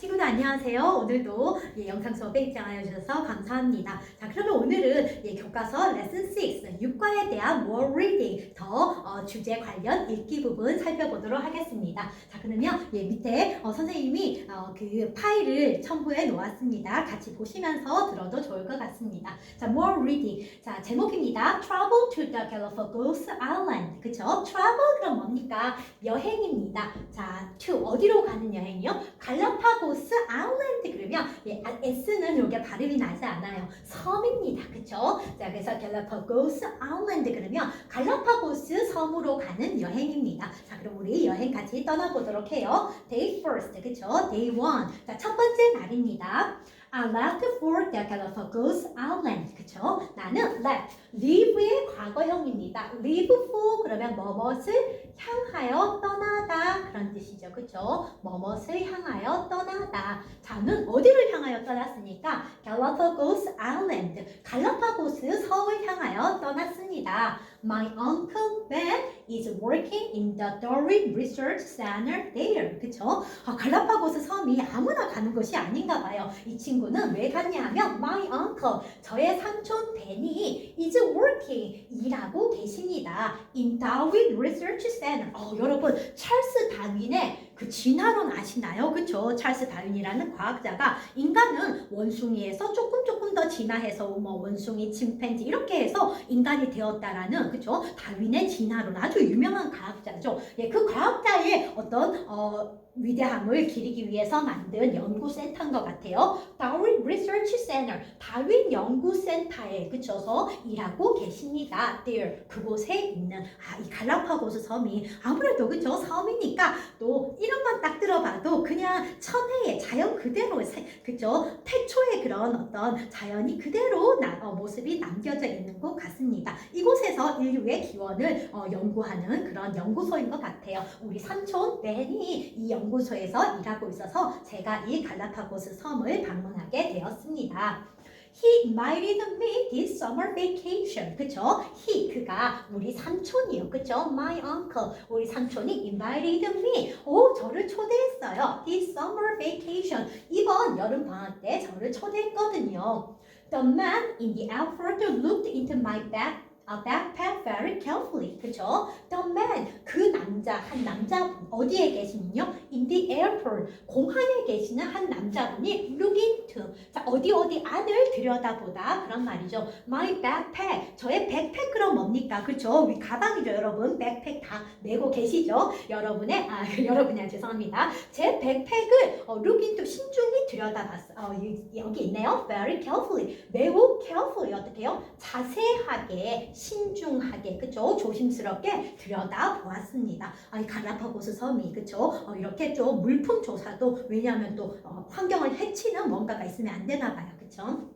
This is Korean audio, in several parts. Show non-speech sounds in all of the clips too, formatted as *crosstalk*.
친구들 안녕하세요. 오늘도 예, 영상 수업에 입장하여 주셔서 감사합니다. 자, 그러면 오늘은 예, 교과서 레슨 6, 육과에 대한 more 더 어, 주제 관련 읽기 부분 살펴보도록 하겠습니다. 자, 그러면 예, 밑에 어, 선생님이 어, 그 파일을 첨부해 놓았습니다. 같이 보시면서 들어도 좋을 것 같습니다. 자, more. 자, 제목입니다. Travel to the Galapagos Island. 그쵸? Travel 그럼 뭡니까? 여행입니다. 자, to 어디로 가는 여행이요? 갈라파고 스 아일랜드 그러면 예, 아, S는 여기 발음이 나지 않아요. 섬입니다. 그쵸? 자, 그래서 갈라파고스 아일랜드 그러면 갈라파고스 섬으로 가는 여행입니다. 자, 그럼 우리 여행 같이 떠나보도록 해요. Day first, 그쵸? Day one. 자, 첫 번째 날입니다. I left for the Galapagos Island. 그쵸? 나는 left. Leave의 과거형입니다. leave for 그러면 뭐뭇을 향하여 떠나다 그런 뜻이죠. 그쵸? 뭐뭇을 향하여 떠나다. 자는 어디를 향하여 떠났습니까? Galapagos Island. 갈라파고스 섬을 향하여 떠났습니다. My uncle Ben is working in the Darwin Research Center there. 그쵸? 아, 갈라파고스 섬이 아무나 가는 것이 아닌가 봐요. 이 친구는 왜 갔냐 하면 my uncle, 저의 삼촌 벤이 is working, 일하고 계십니다. in Darwin Research Center. 어, 여러분, 찰스 다윈의 그 진화론 아시나요? 그쵸? 찰스 다윈이라는 과학자가 인간은 원숭이에서 조금 조금 더 진화해서 뭐 원숭이, 침팬지 이렇게 해서 인간이 되었다라는 그쵸? 다윈의 진화론 아주 유명한 과학자죠. 예, 그 과학자의 어떤 어 위대함을 기리기 위해서 만든 연구센터인 것 같아요. 다윈 리서치 센터, 다윈 연구센터에 그쳐서 일하고 계십니다. There, 그곳에 있는 아, 이 갈라파고스 섬이 아무래도 그쵸 섬이니까 또 이름만 딱 들어봐도 그냥 천혜의 자연 그대로 그쵸 태초의 그런 어떤 자연이 그대로 나, 어, 모습이 남겨져 있는 것 같습니다. 이곳에서 인류의 기원을 어, 연구하는 그런 연구소인 것 같아요. 우리 삼촌 벤이 이 연구소에서 일하고 있어서 제가 이 갈라파고스 섬을 방문하게 되었습니다. He invited me this summer vacation. 그쵸? He, 그가 우리 삼촌이요. 그쵸? My uncle. 우리 삼촌이 invited me. 오, 저를 초대했어요. This summer vacation. 이번 여름 방학 때 저를 초대했거든요. The man in the airport looked into my bag a backpack very carefully. 그쵸? The man, 그 남자, 한 남자분, 어디에 계시면요? In the airport, 공항에 계시는 한 남자분이 look into, 자, 어디 어디 안을 들여다보다 그런 말이죠. My backpack, 저의 백팩 그럼 뭡니까? 그쵸? 우리 가방이죠, 여러분. 백팩 다 메고 계시죠? 여러분의, 아, *laughs* 여러분이 아 죄송합니다. 제 백팩을 어, look into 신중히 들여다봤어. 어, 여기 있네요. Very carefully, 매우 carefully 어떻게 해요? 자세하게 신중하게 그죠 조심스럽게 들여다 보았습니다. 아이 갈라파고스 섬이 그죠 어, 이렇게 좀 물품 조사도 왜냐하면 또 어, 환경을 해치는 뭔가가 있으면 안 되나 봐요. 그죠?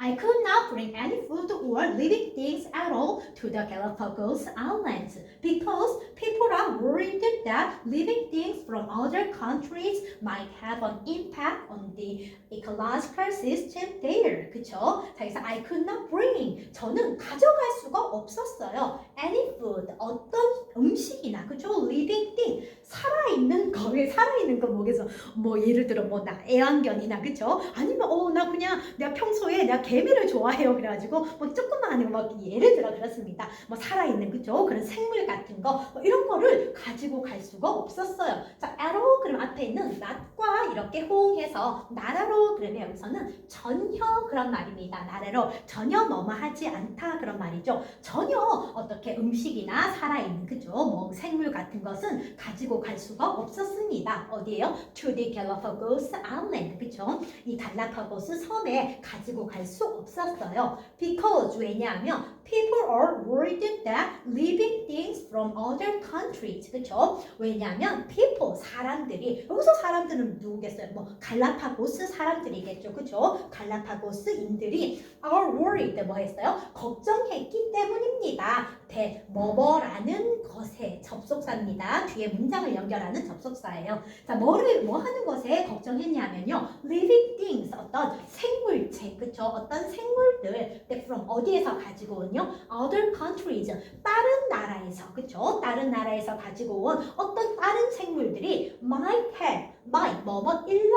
I could not bring any food or living things at all to the Galapagos Islands because people are worried that living things from other countries might have an impact on the ecological system there. 그쵸? 자, 그래서 I could not bring. 저는 가져갈 수가 없었어요. Any food. 어떤 음식이나, 그쵸? living thing. 살아있는 거, 왜 살아있는 거 뭐겠어? 뭐 예를 들어 뭐 나 애완견이나, 그쵸? 아니면 어, 나 그냥 내가 평소에 내가 개미를 좋아해요. 그래가지고 뭐 조그마한 뭐 예를 들어 그렇습니다. 뭐 살아있는, 그쵸? 그런 생물 같은 거, 뭐 이런 거를 가지고 갈 수가 없었어요. 자, arrow 그럼 앞에 있는 not과 이렇게 호응해서 나라로 그러면 여기서는 전혀 그런 말입니다. 나라로 전혀 뭐뭐 하지 않다 그런 말이죠. 전혀 어떻게 음식이나 살아있는 그죠? 뭐 생물 같은 것은 가지고 갈 수가 없었습니다. 어디에요? To the Galapagos Island 그죠? 이 갈라파고스 섬에 가지고 갈 수 없었어요. Because 왜냐하면 people are worried that living things from other countries 그죠? 왜냐하면 people 사람들이 여기서 사람들은 누구겠어요? 뭐 갈라파고스 사람들이겠죠, 그죠? 갈라파고스인들이 are worried 뭐 했어요? 걱정했기 때문입니다. 대 뭐뭐라는 것에 접속사입니다. 뒤에 문장을 연결하는 접속사예요. 자, 뭐를 뭐 하는 것에 걱정했냐면요, living things 어떤 생물체, 그죠? 어떤 생물들 from 어디에서 가지고 온요? other countries 다른 나라에서, 그죠? 다른 나라에서 가지고 온 어떤 다른 생물들이 might have, might 뭐뭐 일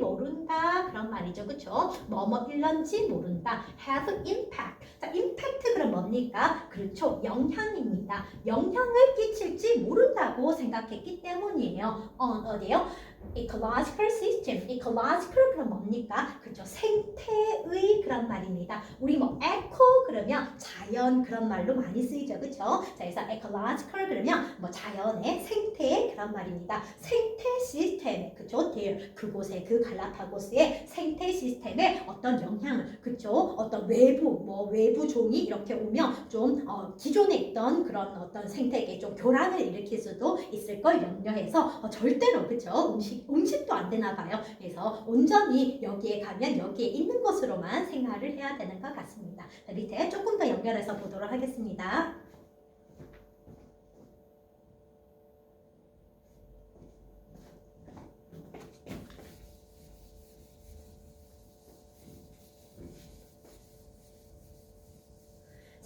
모른다 그런 말이죠. 그쵸? 뭐뭐 일런지 모른다. have impact. 자, impact 그럼 뭡니까? 그렇죠. 영향입니다. 영향을 끼칠지 모른다고 생각했기 때문이에요. 어, 어디요? Ecological system. ecological 그럼 뭡니까? 그죠? 생태의 그런 말입니다. 우리 뭐 eco 그러면 자연 그런 말로 많이 쓰이죠. 그죠? 자, 그래서 ecological 그러면 뭐 자연의 생태 그런 말입니다. 생태 시스템. 그죠? 그곳에 그 갈라파고스의 생태 시스템에 어떤 영향을 그죠? 어떤 외부 뭐 외부 종이 이렇게 오면 좀 어, 기존에 있던 그런 어떤 생태계 좀 교란을 일으킬 수도 있을 걸 염려해서 어, 절대로 그죠? 음식 음식도 안 되나 봐요. 그래서 온전히 여기에 가면 여기에 있는 것으로만 생활을 해야 되는 것 같습니다. 자, 밑에 조금 더 연결해서 보도록 하겠습니다.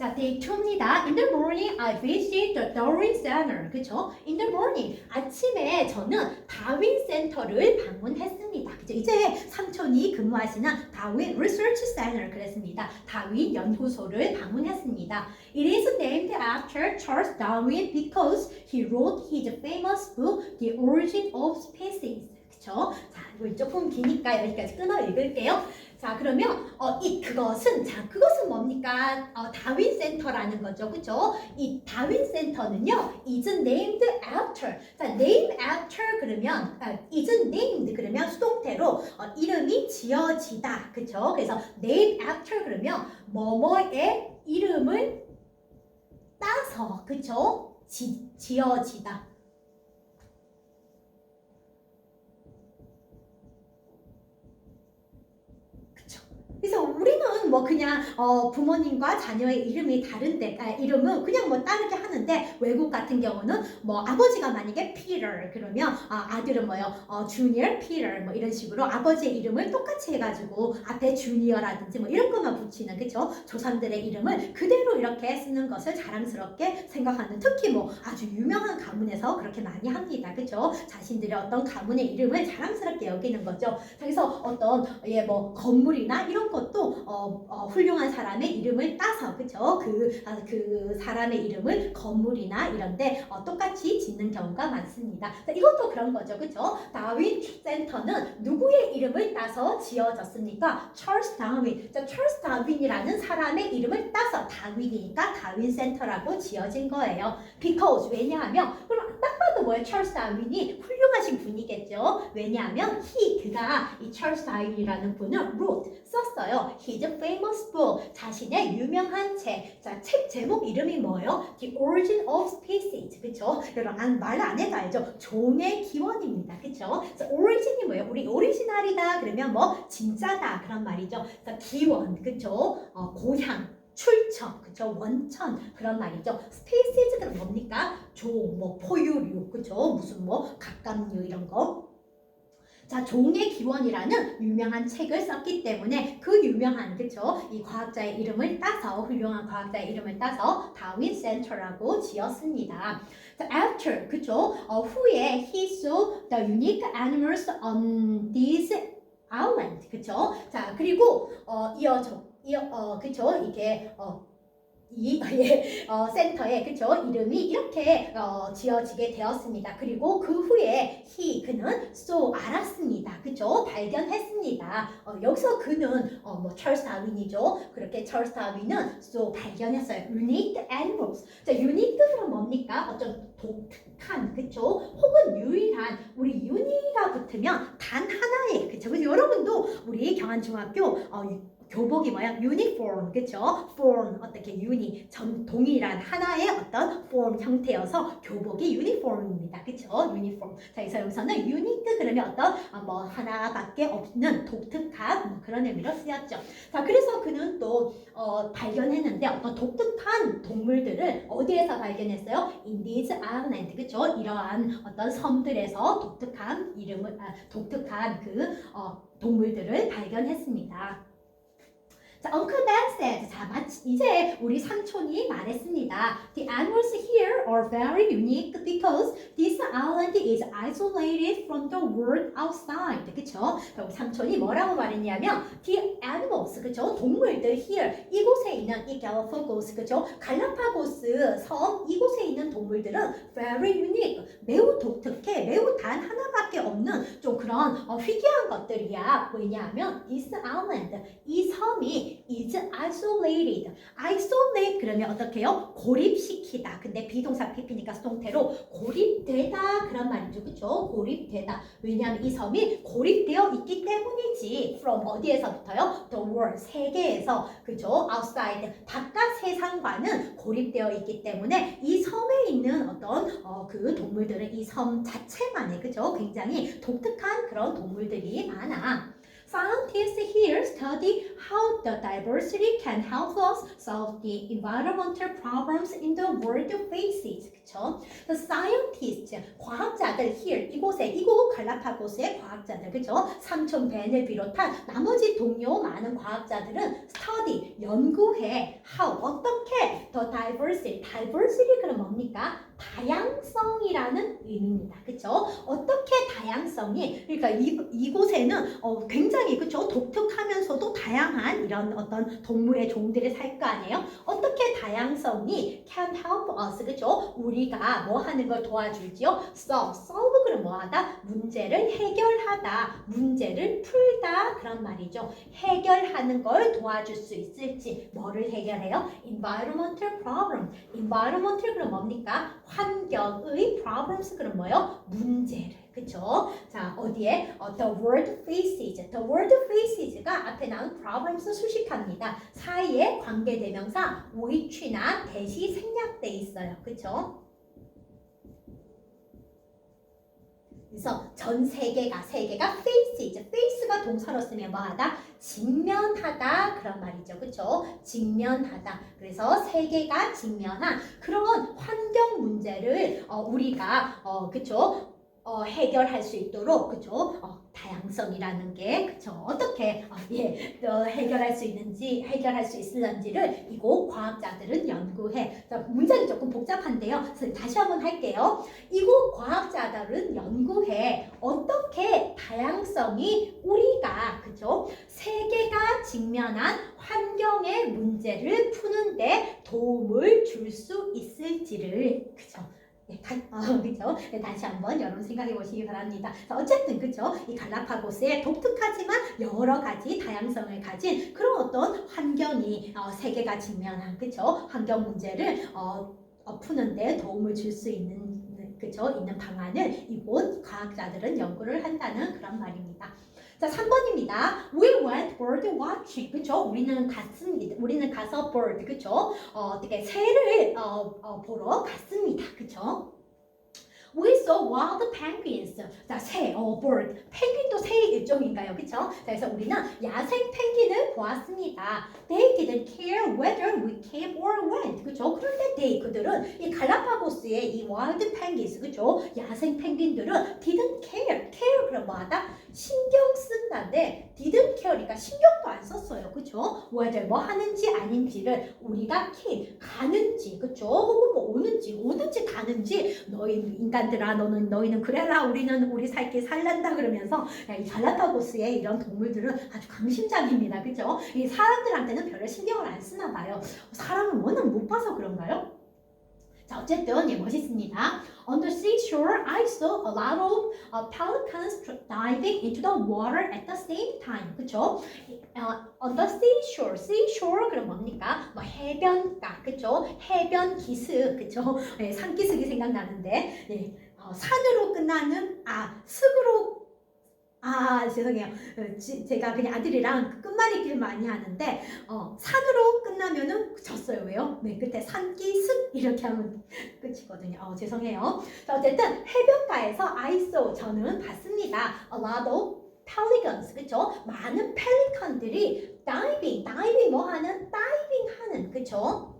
자, day 2입니다. In the morning, I visit the Darwin Center. 그쵸? In the morning, 아침에 저는 다윈 센터를 방문했습니다. 그죠? 이제 삼촌이 근무하시는 다윈 Research Center 그랬습니다. 다윈 연구소를 방문했습니다. It is named after Charles Darwin because he wrote his famous book, The Origin of Species. 그쵸? 자, 이거 조금 기니까 여기까지 끊어 읽을게요. 자, 그러면 어, 이 그것은 자, 그것은 뭡니까? 어, 다윈 센터라는 거죠. 그죠? 이 다윈 센터는요. is named after. 자, name after 그러면 아, is named 그러면 수동태로 어, 이름이 지어지다. 그죠? 그래서 name after 그러면 뭐뭐의 이름을 따서 그죠? 지, 지어지다. 그래서 우리는 뭐 그냥 어, 부모님과 자녀의 이름이 다른데 아, 이름은 그냥 뭐 따르게 하는데 외국 같은 경우는 뭐 아버지가 만약에 Peter 그러면 아, 아들은 뭐요? 어, Junior Peter 뭐 이런 식으로 아버지의 이름을 똑같이 해가지고 앞에 Junior라든지 뭐 이런 것만 붙이는 그쵸? 조상들의 이름을 그대로 이렇게 쓰는 것을 자랑스럽게 생각하는 특히 뭐 아주 유명한 가문에서 그렇게 많이 합니다. 그쵸? 자신들의 어떤 가문의 이름을 자랑스럽게 여기는 거죠. 그래서 어떤 예뭐 건물이나 이런 것도 어, 어, 훌륭한 사람의 이름을 따서 그죠? 그, 아, 그 사람의 이름을 건물이나 이런데 어, 똑같이 짓는 경우가 많습니다. 자, 이것도 그런 거죠, 그죠? 다윈 센터는 누구의 이름을 따서 지어졌습니까? 찰스 다윈. 자, 찰스 다윈이라는 사람의 이름을 따서 다윈이니까 다윈 센터라고 지어진 거예요. Because 왜냐하면 그럼 뭐예요? 찰스 다윈이 훌륭하신 분이겠죠. 왜냐하면 he 그가 이 찰스 다윈이라는 분을 wrote 썼어요. His famous book 자신의 유명한 책. 자, 책 제목 이름이 뭐예요? The Origin of Species. 그쵸? 여러분 말안 해도 알죠? 종의 기원입니다. 자, origin이 뭐예요? 우리 오리지널이다 그러면 뭐 진짜다 그런 말이죠. 자, 기원 그쵸? 어, 고향. 출처, 그쵸? 원천 그런 말이죠. 스페이시즈가 뭡니까? 종, 뭐 포유류, 그쵸? 무슨 뭐 갑각류 이런 거. 자, 종의 기원이라는 유명한 책을 썼기 때문에 그 유명한 그쵸? 이 과학자의 이름을 따서 훌륭한 과학자의 이름을 따서 다윈 센터라고 지었습니다. 자, after 그쵸? 어, 후에 he saw the unique animals on this island 그쵸? 자, 그리고 어, 이어져 이어 어, 그쵸? 이게 어, 이 *laughs* 예, 어, 센터의 그쵸 이름이 이렇게 어, 지어지게 되었습니다. 그리고 그 후에 he 그는 so 알았습니다. 그쵸 발견했습니다. 어, 여기서 그는 어, 뭐 찰스 다윈이죠. 그렇게 다윈은 so 발견했어요. unique animals. 자 unique는 뭡니까? 어떤 독특한 그쵸 혹은 유일한 우리 uni가 붙으면 단 하나의 그쵸 여러분도 우리 경안중학교 어, 교복이 뭐야? 유니폼, 그쵸? form, 어떻게 유니, 전 동일한 하나의 어떤 form 형태여서 교복이 유니폼입니다. 그쵸? 유니폼. 자, 그래서 여기서는 unique 그러면 어떤 어, 뭐 하나밖에 없는 독특한 뭐 그런 의미로 쓰였죠. 자, 그래서 그는 또 어, 발견했는데 어떤 독특한 동물들을 어디에서 발견했어요? In these island, 그쵸? 이러한 어떤 섬들에서 독특한 이름을, 아, 독특한 그 어, 동물들을 발견했습니다. 자, Uncle Ben said. 자, 마치 이제 우리 삼촌이 말했습니다. The animals here are very unique because this island is isolated from the world outside. 그쵸? 자, 우리 삼촌이 뭐라고 말했냐면 The animals, 그쵸? 동물들 here 이곳에 있는 이 Galapagos, 그쵸? 갈라파고스 섬 이곳에 있는 동물들은 very unique, 매우 독특해, 매우 단 하나밖에 없는 좀 그런 어, 희귀한 것들이야. 왜냐하면 this island, 이 섬이 is isolated. isolate 그러면 어떻게 해요? 고립시키다. 근데 비동사 pp니까 수동태로 고립되다 그런 말이죠. 그쵸? 고립되다. 왜냐하면 이 섬이 고립되어 있기 때문이지. from 어디에서부터요? the world, 세계에서. 그죠? outside, 바깥 세상과는 고립되어 있기 때문에 이 섬에 있는 어떤 어, 그 동물들은 이 섬 자체만의 그죠? 굉장히 독특한 그런 동물들이 많아. Scientists here study how the diversity can help us solve the environmental problems in the world faces. 그쵸? The scientists, 과학자들 here, 이곳에, 이곳 갈라파고스의 과학자들, 그쵸? 삼촌 벤을 비롯한 나머지 동료 많은 과학자들은 study, 연구해, how, 어떻게, the diversity, diversity 그럼 뭡니까? 다양성이라는 의미입니다. 그쵸? 어떻게 다양성이, 그러니까 이, 이곳에는 어, 굉장히, 그쵸? 독특하면서도 다양한 이런 어떤 동물의 종들이 살 거 아니에요? 어떻게 다양성이 can help us, 그쵸? 우리가 뭐 하는 걸 도와줄지요? solve, solve 그럼 뭐 하다? 문제를 해결하다, 문제를 풀다 그런 말이죠. 해결하는 걸 도와줄 수 있을지, 뭐를 해결해요? environmental problem. environmental 그럼 뭡니까? 환경의 problems 그럼 뭐요? 문제를. 그쵸? 자, 어디에? 어, the world faces. the world faces가 앞에 나온 problems 수식합니다. 사이에 관계대명사 which나 대시 생략돼 있어요. 그쵸? 그래서 전 세계가 세계가 faces, face가 동사로 쓰면 뭐하다? 직면하다 그런 말이죠, 그렇죠? 직면하다. 그래서 세계가 직면한 그런 환경 문제를 어, 우리가 어, 그렇죠? 어, 해결할 수 있도록 그렇죠? 어, 다양성이라는 게 그렇죠? 어떻게 어, 예, 어, 해결할 수 있는지 해결할 수 있을런지를 이곳 과학자들은 연구해. 자, 문제는 조금 복잡한데요. 그래서 다시 한번 할게요. 이곳 과학자들은 연구해 어떻게 다양성이 우리가 그죠 세계가 직면한 환경의 문제를 푸는데 도움을 줄 수 있을지를 그죠 네, 다, 어, *laughs* 그죠? 네, 다시 한번 여러분 생각해 보시기 바랍니다. 자, 어쨌든 그죠? 이 갈라파고스의 독특하지만 여러 가지 다양성을 가진 그런 어떤 환경이 어, 세계가 직면한 그죠? 환경 문제를 어, 어, 푸는데 도움을 줄 수 있는 그죠? 있는 방안을 이곳 과학자들은 연구를 한다는 그런 말입니다. 자, 3번입니다. We went bird watching. 그죠? 우리는 갔습니다. 우리는 가서 bird. 그죠? 어, 어떻게 새를 어, 어, 보러 갔습니다. 그죠? We saw wild penguins. 자, 새, 어, bird. 펭귄도 새의 일종인가요? 그쵸? 자, 그래서 우리는 야생 펭귄을 보았습니다. They didn't care whether we came or went. 그쵸? 그런데 they, 그들은 이 갈라파고스의 이 wild penguins, 그쵸? 야생 펭귄들은 didn't care. care 그럼 뭐하다? 신경 쓴다는데 didn't care니까 신경도 안 썼어요. 그쵸? whether 뭐 하는지 아닌지를 우리가 came, 가는지, 그쵸? 혹은 뭐 오는지, 오든지 가는지 너희 인간 들아 너는 너희는 그래라 우리는 우리 살길 살란다 그러면서 이 갈라파고스의 이런 동물들은 아주 강심장입니다. 그죠? 이 사람들한테는 별로 신경을 안 쓰나 봐요. 사람은 워낙 못 봐서 그런가요? 자, 어쨌든 예, 멋있습니다. On the seashore, I saw a lot of uh, pelicans diving into the water at the same time. 그쵸? 어, on the seashore, seashore 그럼 뭡니까? 뭐 해변가, 그쵸? 해변 기슭, 그쵸? 예, 산기슭이 생각나는데, 예, 어, 산으로 끝나는 아 슥으로 아 죄송해요. 어, 지- 제가 그냥 아들이랑 끝말잇기를 많이 하는데 어, 산으로 끝나면은 졌어요. 왜요? 네 끝에 산기슭 이렇게 하면 끝이거든요. 어, 죄송해요. 자, 어쨌든 해변가에서 saw 저는 봤습니다. A lot of pelicans 그쵸? 많은 펠리컨들이 diving, diving 뭐 하는? diving 하는 그쵸?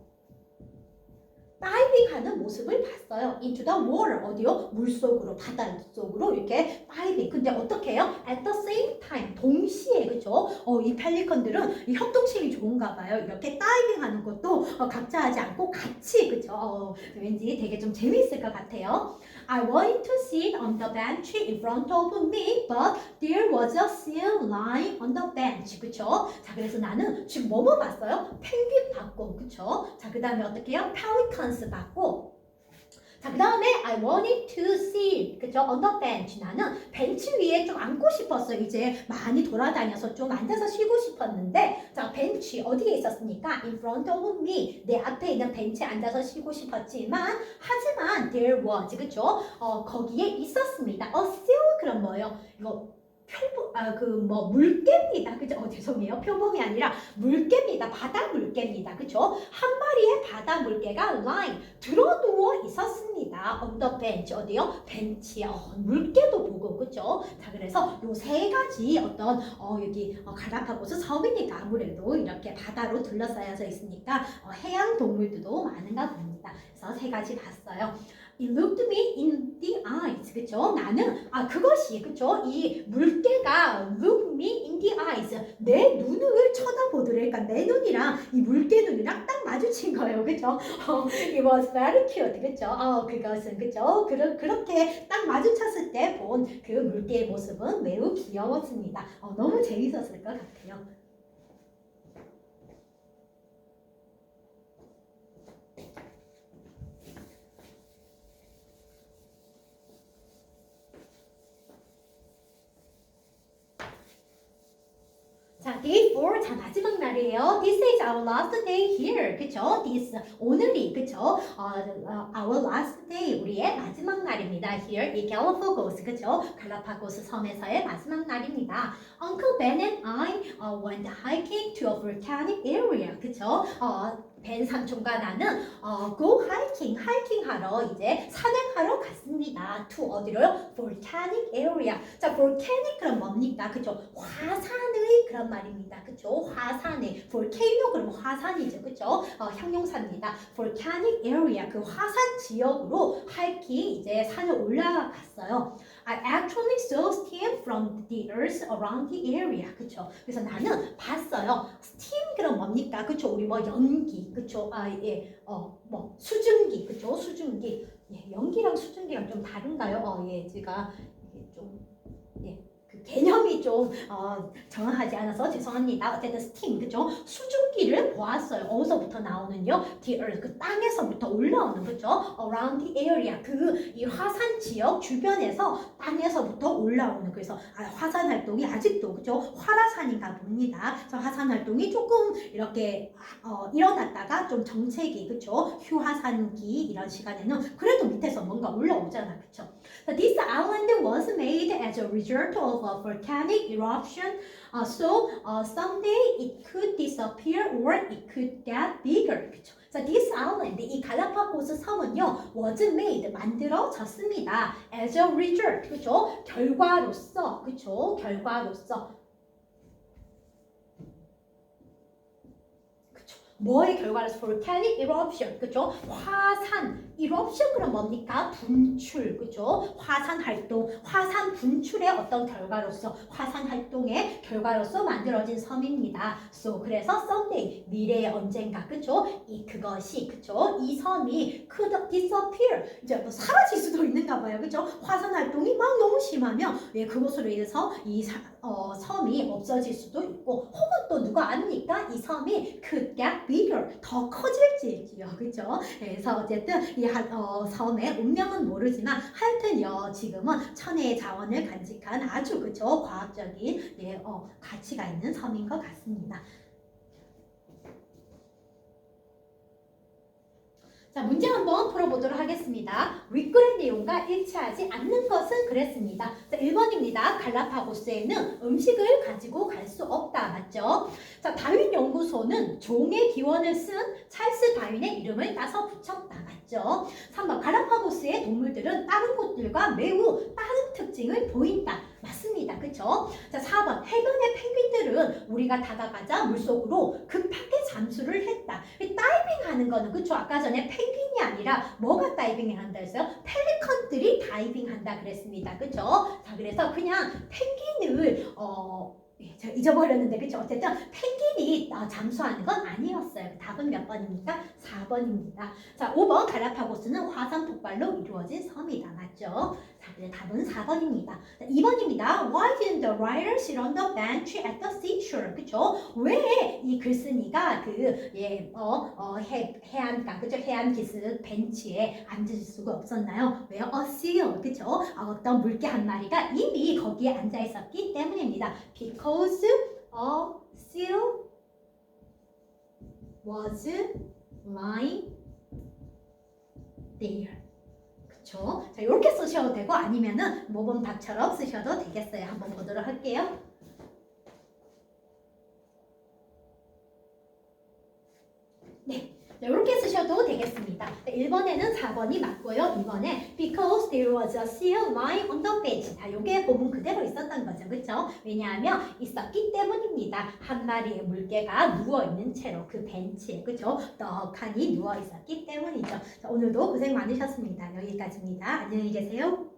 다이빙하는 모습을 봤어요. into the water 어디요? 물 속으로 바다 속으로 이렇게 다이빙. 근데 어떻게 해요? at the same time 동시에 그죠? 어, 이 펠리컨들은 이 협동심이 좋은가 봐요. 이렇게 다이빙하는 것도 어, 각자 하지 않고 같이 그죠? 어, 왠지 되게 좀 재미있을 것 같아요. I wanted to sit on the bench in front of me, but there was a seal lying on the bench. 그쵸? 자, 그래서 나는 지금 뭐뭐 봤어요? 펭귄 봤고, 그쵸? 자, 그 다음에 어떻게 해요? pelicans 봤고, 자, 그 다음에 I wanted to sit, 그쵸? on the bench. 나는 벤치 위에 좀 앉고 싶었어. 이제 많이 돌아다녀서 좀 앉아서 쉬고 싶었는데, 자, 벤치 어디에 있었습니까? In front of me. 내 앞에 있는 벤치에 앉아서 쉬고 싶었지만, 하지만 there was, 그쵸? 어, 거기에 있었습니다. a seal, 그럼 뭐예요? 이거 표범, 아, 그, 뭐, 물개입니다. 그죠? 어, 죄송해요. 표범이 아니라 물개입니다. 바다 물개입니다. 그죠? 한 마리의 바다 물개가 lying, 들어누워 있었습니다. On the. 어디요? 벤치에. 어, 물개도 보고, 그죠? 자, 그래서 요 세 가지 어떤, 어, 여기, 어, 가라파고스 섬이니까 아무래도 이렇게 바다로 둘러싸여져 있으니까, 어, 해양 동물들도 많은가 봅니다. 그래서 세 가지 봤어요. It looked me in the eyes. 그쵸? 나는, 아, 그것이, 그쵸? 이 물개가 look me in the eyes. 내 눈을 쳐다보더래. 그러니까 내 눈이랑 이 물개 눈이랑 딱 마주친 거예요. 그쵸? 어, it was very cute. 그쵸? 어, 그것은, 그쵸? 그러, 그렇게 딱 마주쳤을 때 본 그 물개의 모습은 매우 귀여웠습니다. 어, 너무 재밌었을 것 같아요. 자, day 4. 자, 마지막 날이에요. This is our last day here. 그쵸? This, 오늘이, 그쵸? 어, 어, our last day. 우리의 마지막 날입니다. Here, 이 Galapagos. 그쵸? 갈라파고스 섬에서의 마지막 날입니다. Uncle Ben and I uh, went hiking to a volcanic area. 그쵸? 어, 벤 삼촌과 나는 어, go hiking, 하이킹 하러 이제 산행하러 갔습니다. to 어디로요? volcanic area. 자, volcanic 그럼 뭡니까? 그죠? 화산의 그런 말입니다. 그죠? 화산의 volcano 그럼 화산이죠. 그죠? 어, 형용사입니다. volcanic area 그 화산 지역으로 하이킹 이제 산을 올라갔어요. I actually saw steam from the earth around the area. 그쵸? 그래서 나는 봤어요. steam 그럼 뭡니까? 그쵸? 우리 뭐 연기, 그쵸? 아, 예, 어, 뭐 수증기, 그쵸? 수증기. 예, 연기랑 수증기랑 좀 다른가요? 어, 예, 제가 좀, 예. 그 개념이 좀 어, 정확하지 않아서 죄송합니다. 어쨌든 steam 그죠? 수증기를 보았어요. 어디서부터 나오는요? The earth 그 땅에서부터 올라오는 그죠? Around the area 그 이 화산 지역 주변에서 땅에서부터 올라오는 그래서 아, 화산 활동이 아직도 그죠? 활화산인가 봅니다. 그래서 화산 활동이 조금 이렇게 어, 일어났다가 좀 정체기 그죠? 휴화산기 이런 시간에는 그래도 밑에서 뭔가 올라오잖아 그죠? This island was made as a result of a volcanic eruption. Uh, so uh, someday it could disappear or it could get bigger. 그쵸? So this island, 이 갈라파고스 섬은요, was made, 만들어졌습니다. As a result, 그쵸? 결과로서, 그쵸? 결과로서. 그쵸? 뭐의 결과로서 volcanic eruption, 그쵸? 화산, eruption 그럼 뭡니까? 분출, 그죠? 화산 활동, 화산 분출의 어떤 결과로서, 화산 활동의 결과로서 만들어진 섬입니다. So, 그래서 someday, 미래의 언젠가, 그죠? 이, 그것이, 그죠? 이 섬이 could disappear, 이제 뭐 사라질 수도 있는가 봐요, 그죠? 화산 활동이 막 너무 심하면, 예, 그것으로 인해서 이 사, 어, 섬이 없어질 수도 있고, 혹은 또 누가 압니까? 이 섬이 could get bigger, 더 커질지요, 그죠? 그래서 어쨌든 이 한, 어, 섬의 운명은 모르지만 하여튼요 지금은 천혜의 자원을 간직한 아주 그죠 과학적인 예, 어, 가치가 있는 섬인 것 같습니다. 자 문제 한번 풀어보도록 하겠습니다. 윗글의 내용과 일치하지 않는 것은 그랬습니다. 자 1번입니다. 갈라파고스에는 음식을 가지고 갈 수 없다. 맞죠? 자 다윈 연구소는 종의 기원을 쓴 찰스 다윈의 이름을 따서 붙였다. 맞죠? 3번 가라파고스의 동물들은 다른 곳들과 매우 다른 특징을 보인다. 맞습니다. 그쵸? 자, 4번 해변의 펭귄들은 우리가 다가가자 물속으로 급하게 잠수를 했다. 이 다이빙 하는 거는 그쵸? 아까 전에 펭귄이 아니라 뭐가 다이빙을 한다 했어요? 펠리컨들이 다이빙 한다 그랬습니다. 그쵸? 자 그래서 그냥 펭귄을 어 예, 잊어버렸는데 그쵸? 어쨌든 펭귄이 어, 잠수하는 건 아니었어요. 답은 몇 번입니까? 4번입니다. 자 5번 갈라파고스는 화산 폭발로 이루어진 섬이다. 맞죠? 답은 4번입니다. 자, 2번입니다. Why didn't the writer sit on the bench at the seashore? 그쵸? 왜 이 글쓴이가 그, 예, 어, 어, 해, 해안가, 그죠? 해안 기슭 벤치에 앉을 수가 없었나요? 왜요? A seal, 그죠? 어, 어떤 물개 한 마리가 이미 거기에 앉아 있었기 때문입니다. Because a seal was lying there. 그쵸? 자, 이렇게 쓰셔도 되고 아니면은 모범 답처럼 쓰셔도 되겠어요. 한번 보도록 할게요. 네. 자, 이렇게 쓰셔도 되겠습니다. 1번에는 4번이 맞고요. 2번에 because there was a seal lying on the bench. 자, 요게 본문 그대로 있었던 거죠. 그쵸? 왜냐하면 있었기 때문입니다. 한 마리의 물개가 누워있는 채로 그 벤치에, 그쵸? 떡하니 누워있었기 때문이죠. 자, 오늘도 고생 많으셨습니다. 여기까지입니다. 안녕히 계세요.